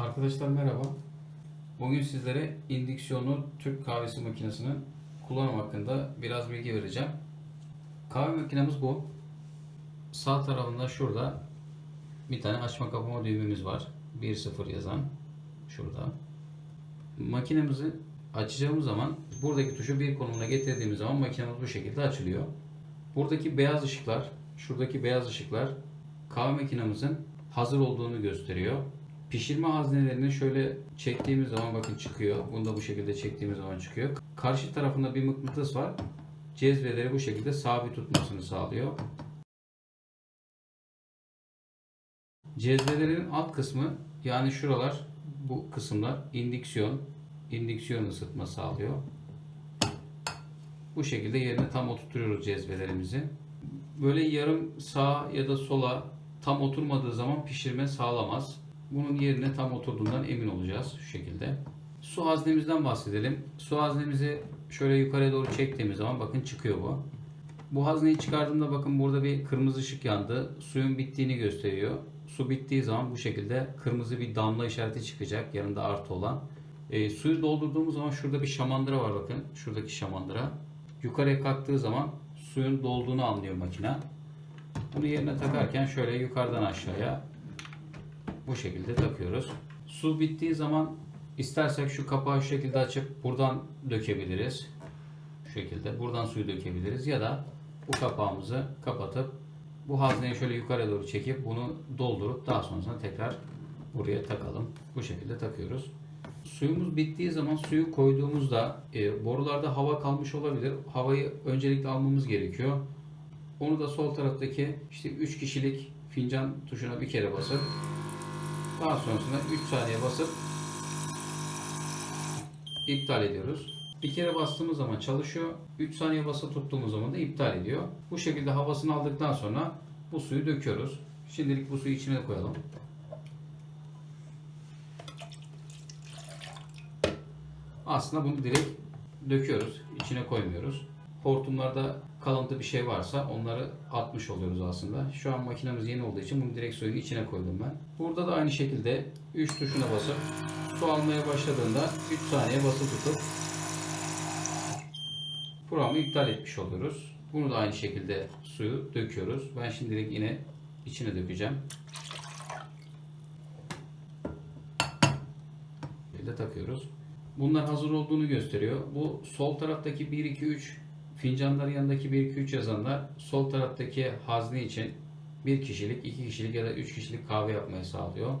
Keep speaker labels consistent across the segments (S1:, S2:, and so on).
S1: Arkadaşlar merhaba. Bugün sizlere indüksiyonlu Türk kahvesi makinesinin kullanım hakkında biraz bilgi vereceğim. Kahve makinemiz bu. Sağ tarafında şurada bir tane açma kapama düğmemiz var. 1.0 yazan şurada. Makinemizi açacağımız zaman buradaki tuşu bir konumuna getirdiğimiz zaman makinemiz bu şekilde açılıyor. Buradaki beyaz ışıklar, şuradaki beyaz ışıklar kahve makinemizin hazır olduğunu gösteriyor. Pişirme haznelerini şöyle çektiğimiz zaman bakın çıkıyor. Bunu da bu şekilde çektiğimiz zaman çıkıyor. Karşı tarafında bir mıknatıs var. Cezveleri bu şekilde sabit tutmasını sağlıyor. Cezvelerin alt kısmı yani şuralar bu kısımlar indüksiyon, indüksiyon ısıtma sağlıyor. Bu şekilde yerine tam oturtuyoruz cezvelerimizi. Böyle yarım sağa ya da sola tam oturmadığı zaman pişirme sağlamaz. Bunun yerine tam oturduğundan emin olacağız şu şekilde. Su haznemizden bahsedelim. Su haznemizi şöyle yukarıya doğru çektiğimiz zaman bakın çıkıyor bu. Bu hazneyi çıkardığımda bakın burada bir kırmızı ışık yandı. Suyun bittiğini gösteriyor. Su bittiği zaman bu şekilde kırmızı bir damla işareti çıkacak yanında artı olan. E, suyu doldurduğumuz zaman şurada bir şamandıra var bakın. Şuradaki şamandıra. Yukarıya kalktığı zaman suyun dolduğunu anlıyor makine. Bunu yerine takarken şöyle yukarıdan aşağıya bu şekilde takıyoruz. Su bittiği zaman istersek şu kapağı şu şekilde açıp buradan dökebiliriz. Şu şekilde buradan suyu dökebiliriz ya da bu kapağımızı kapatıp bu hazneyi şöyle yukarı doğru çekip bunu doldurup daha sonrasında tekrar buraya takalım. Bu şekilde takıyoruz. Suyumuz bittiği zaman suyu koyduğumuzda e, borularda hava kalmış olabilir. Havayı öncelikle almamız gerekiyor. Onu da sol taraftaki işte 3 kişilik fincan tuşuna bir kere basıp daha sonrasında 3 saniye basıp iptal ediyoruz. Bir kere bastığımız zaman çalışıyor. 3 saniye basılı tuttuğumuz zaman da iptal ediyor. Bu şekilde havasını aldıktan sonra bu suyu döküyoruz. Şimdilik bu suyu içine koyalım. Aslında bunu direkt döküyoruz. içine koymuyoruz. Hortumlarda kalıntı bir şey varsa onları atmış oluyoruz aslında. Şu an makinemiz yeni olduğu için bunu direkt suyun içine koydum ben. Burada da aynı şekilde 3 tuşuna basıp su almaya başladığında 3 saniye basılı tutup programı iptal etmiş oluyoruz. Bunu da aynı şekilde suyu döküyoruz. Ben şimdilik yine içine dökeceğim. Şöyle takıyoruz. Bunlar hazır olduğunu gösteriyor. Bu sol taraftaki 1 2 3 fincanların yanındaki 1 2 3 yazanlar sol taraftaki hazne için bir kişilik, iki kişilik ya da üç kişilik kahve yapmayı sağlıyor.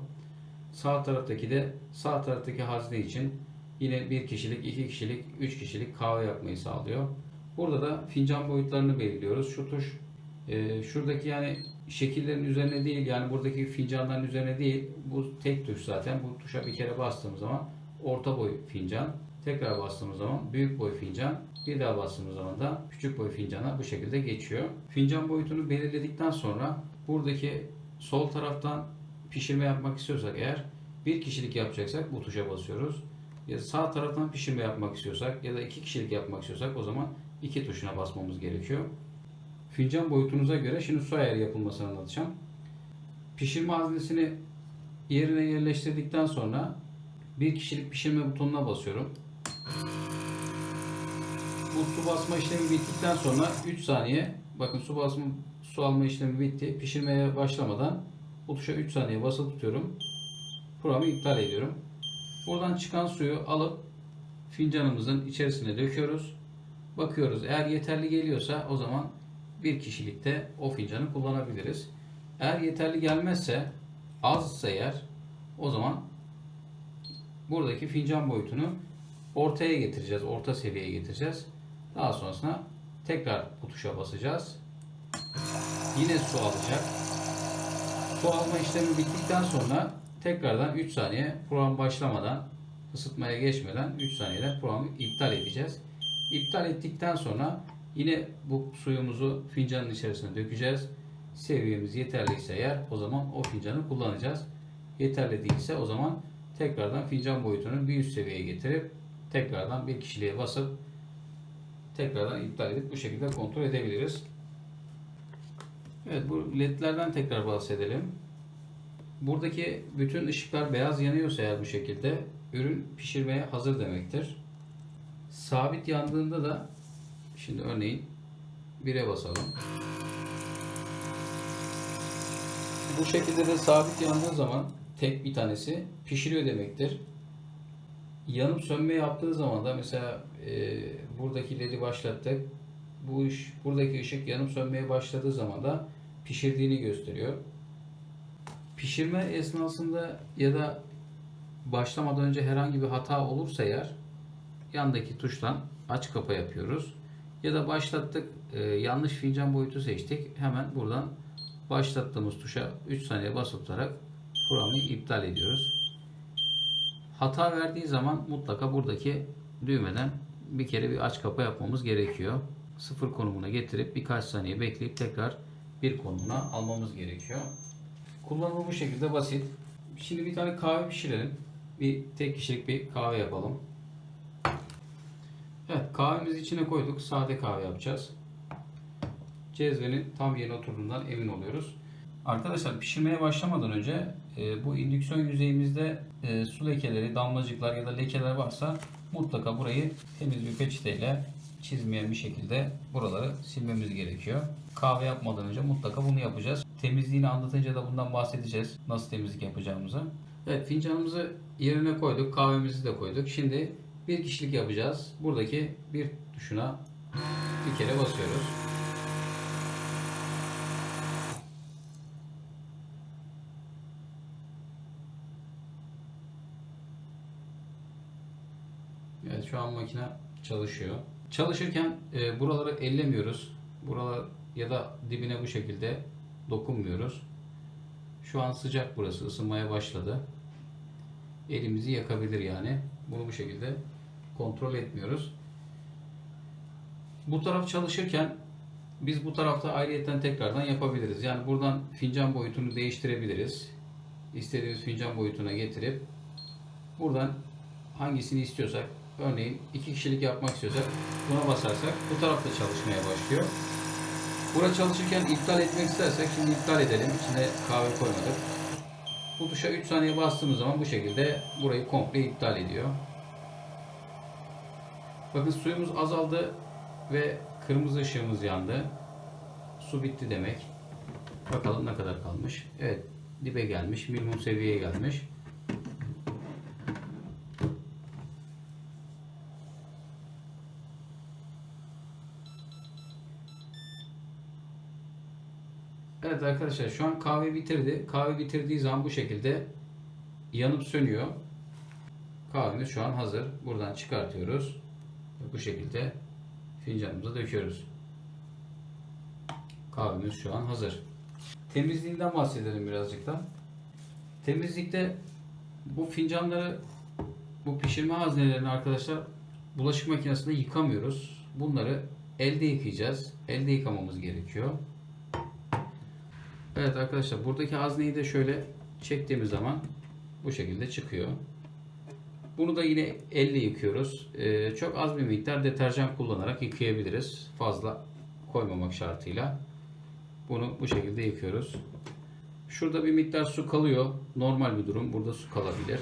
S1: Sağ taraftaki de sağ taraftaki hazne için yine bir kişilik, iki kişilik, üç kişilik kahve yapmayı sağlıyor. Burada da fincan boyutlarını belirliyoruz. Şu tuş e, şuradaki yani şekillerin üzerine değil yani buradaki fincanların üzerine değil. Bu tek tuş zaten. Bu tuşa bir kere bastığımız zaman orta boy fincan. Tekrar bastığımız zaman büyük boy fincan. Bir daha bastığımız zaman da küçük boy fincana bu şekilde geçiyor. Fincan boyutunu belirledikten sonra buradaki sol taraftan pişirme yapmak istiyorsak eğer bir kişilik yapacaksak bu tuşa basıyoruz. Ya sağ taraftan pişirme yapmak istiyorsak ya da iki kişilik yapmak istiyorsak o zaman iki tuşuna basmamız gerekiyor. Fincan boyutunuza göre şimdi su ayarı yapılmasını anlatacağım. Pişirme haznesini yerine yerleştirdikten sonra bir kişilik pişirme butonuna basıyorum. Bu su basma işlemi bittikten sonra 3 saniye bakın su basma su alma işlemi bitti. Pişirmeye başlamadan bu tuşa 3 saniye basılı tutuyorum. Programı iptal ediyorum. Buradan çıkan suyu alıp fincanımızın içerisine döküyoruz. Bakıyoruz eğer yeterli geliyorsa o zaman bir kişilikte o fincanı kullanabiliriz. Eğer yeterli gelmezse azsa eğer o zaman buradaki fincan boyutunu ortaya getireceğiz. Orta seviyeye getireceğiz. Daha sonrasında tekrar bu tuşa basacağız. Yine su alacak. Su alma işlemi bittikten sonra tekrardan 3 saniye program başlamadan ısıtmaya geçmeden 3 saniyede programı iptal edeceğiz. İptal ettikten sonra yine bu suyumuzu fincanın içerisine dökeceğiz. Seviyemiz yeterliyse eğer o zaman o fincanı kullanacağız. Yeterli değilse o zaman tekrardan fincan boyutunu bir üst seviyeye getirip tekrardan bir kişiliğe basıp tekrardan iptal edip bu şekilde kontrol edebiliriz. Evet bu ledlerden tekrar bahsedelim. Buradaki bütün ışıklar beyaz yanıyorsa eğer bu şekilde ürün pişirmeye hazır demektir. Sabit yandığında da şimdi örneğin 1'e basalım. Bu şekilde de sabit yandığı zaman tek bir tanesi pişiriyor demektir. Yanıp sönme yaptığı zaman da mesela e, buradaki ledi başlattık. Bu iş, buradaki ışık yanıp sönmeye başladığı zaman da pişirdiğini gösteriyor. Pişirme esnasında ya da başlamadan önce herhangi bir hata olursa eğer yandaki tuştan aç kapa yapıyoruz. Ya da başlattık e, yanlış fincan boyutu seçtik. Hemen buradan başlattığımız tuşa 3 saniye basıp tutarak programı iptal ediyoruz. Hata verdiği zaman mutlaka buradaki düğmeden bir kere bir aç kapa yapmamız gerekiyor. Sıfır konumuna getirip birkaç saniye bekleyip tekrar bir konumuna almamız gerekiyor. Kullanımı bu şekilde basit. Şimdi bir tane kahve pişirelim. Bir tek kişilik bir kahve yapalım. Evet kahvemizi içine koyduk. Sade kahve yapacağız. Cezvenin tam yerine oturduğundan emin oluyoruz. Arkadaşlar pişirmeye başlamadan önce e, bu indüksiyon yüzeyimizde e, su lekeleri, damlacıklar ya da lekeler varsa mutlaka burayı temiz bir peçeteyle çizmeyen bir şekilde buraları silmemiz gerekiyor. Kahve yapmadan önce mutlaka bunu yapacağız. Temizliğini anlatınca da bundan bahsedeceğiz. Nasıl temizlik yapacağımızı. Evet fincanımızı yerine koyduk. Kahvemizi de koyduk. Şimdi bir kişilik yapacağız. Buradaki bir tuşuna bir kere basıyoruz. Evet şu an makine çalışıyor. Çalışırken e, buraları ellemiyoruz. Buralar ya da dibine bu şekilde dokunmuyoruz. Şu an sıcak burası ısınmaya başladı. Elimizi yakabilir yani. Bunu bu şekilde kontrol etmiyoruz. Bu taraf çalışırken biz bu tarafta ayrıyetten tekrardan yapabiliriz. Yani buradan fincan boyutunu değiştirebiliriz. İstediğimiz fincan boyutuna getirip buradan hangisini istiyorsak örneğin iki kişilik yapmak istiyorsak buna basarsak bu tarafta çalışmaya başlıyor. Bura çalışırken iptal etmek istersek şimdi iptal edelim. İçine kahve koymadık. Bu tuşa 3 saniye bastığımız zaman bu şekilde burayı komple iptal ediyor. Bakın suyumuz azaldı ve kırmızı ışığımız yandı. Su bitti demek. Bakalım ne kadar kalmış. Evet dibe gelmiş. Minimum seviyeye gelmiş. Evet arkadaşlar şu an kahve bitirdi. Kahve bitirdiği zaman bu şekilde yanıp sönüyor. Kahvemiz şu an hazır. Buradan çıkartıyoruz. Bu şekilde fincanımıza döküyoruz. Kahvemiz şu an hazır. Temizliğinden bahsedelim birazcık da. Temizlikte bu fincanları bu pişirme haznelerini arkadaşlar bulaşık makinesinde yıkamıyoruz. Bunları elde yıkayacağız. Elde yıkamamız gerekiyor. Evet arkadaşlar buradaki hazneyi de şöyle çektiğimiz zaman bu şekilde çıkıyor. Bunu da yine elle yıkıyoruz. Ee, çok az bir miktar deterjan kullanarak yıkayabiliriz. Fazla koymamak şartıyla. Bunu bu şekilde yıkıyoruz. Şurada bir miktar su kalıyor. Normal bir durum. Burada su kalabilir.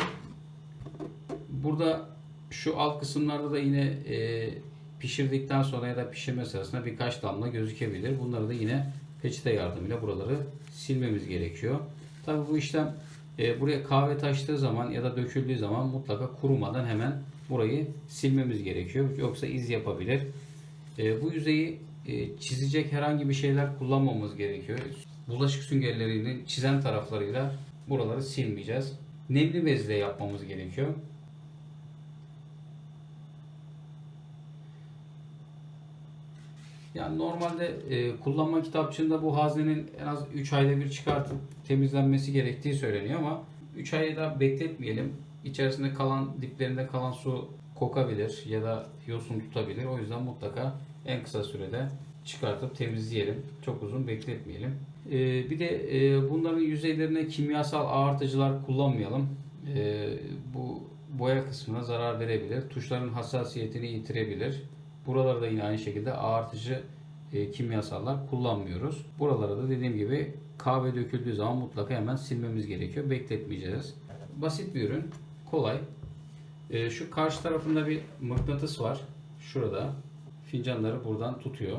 S1: Burada şu alt kısımlarda da yine e, pişirdikten sonra ya da pişirme sırasında birkaç damla gözükebilir. Bunları da yine peçete yardımıyla buraları silmemiz gerekiyor. Tabi bu işlem e, buraya kahve taştığı zaman ya da döküldüğü zaman mutlaka kurumadan hemen burayı silmemiz gerekiyor. Yoksa iz yapabilir. E, bu yüzeyi e, çizecek herhangi bir şeyler kullanmamız gerekiyor. Bulaşık süngerlerinin çizen taraflarıyla buraları silmeyeceğiz. Nemli bezle yapmamız gerekiyor. Yani normalde e, kullanma kitapçığında bu haznenin en az 3 ayda bir çıkartıp temizlenmesi gerektiği söyleniyor ama 3 ayda bekletmeyelim. İçerisinde kalan diplerinde kalan su kokabilir ya da yosun tutabilir. O yüzden mutlaka en kısa sürede çıkartıp temizleyelim. Çok uzun bekletmeyelim. E, bir de e, bunların yüzeylerine kimyasal ağartıcılar kullanmayalım. E, bu boya kısmına zarar verebilir. Tuşların hassasiyetini yitirebilir. Buralarda yine aynı şekilde ağartıcı e, kimyasallar kullanmıyoruz. Buralara da dediğim gibi kahve döküldüğü zaman mutlaka hemen silmemiz gerekiyor. Bekletmeyeceğiz. Basit bir ürün. Kolay. Ee, şu karşı tarafında bir mıknatıs var. Şurada. Fincanları buradan tutuyor.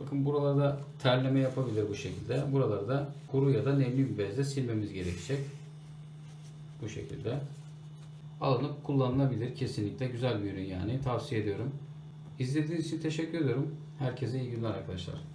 S1: Bakın buralarda terleme yapabilir bu şekilde. Buraları da kuru ya da nemli bir bezle silmemiz gerekecek. Bu şekilde. Alınıp kullanılabilir. Kesinlikle güzel bir ürün yani. Tavsiye ediyorum. İzlediğiniz için teşekkür ediyorum. Herkese iyi günler arkadaşlar.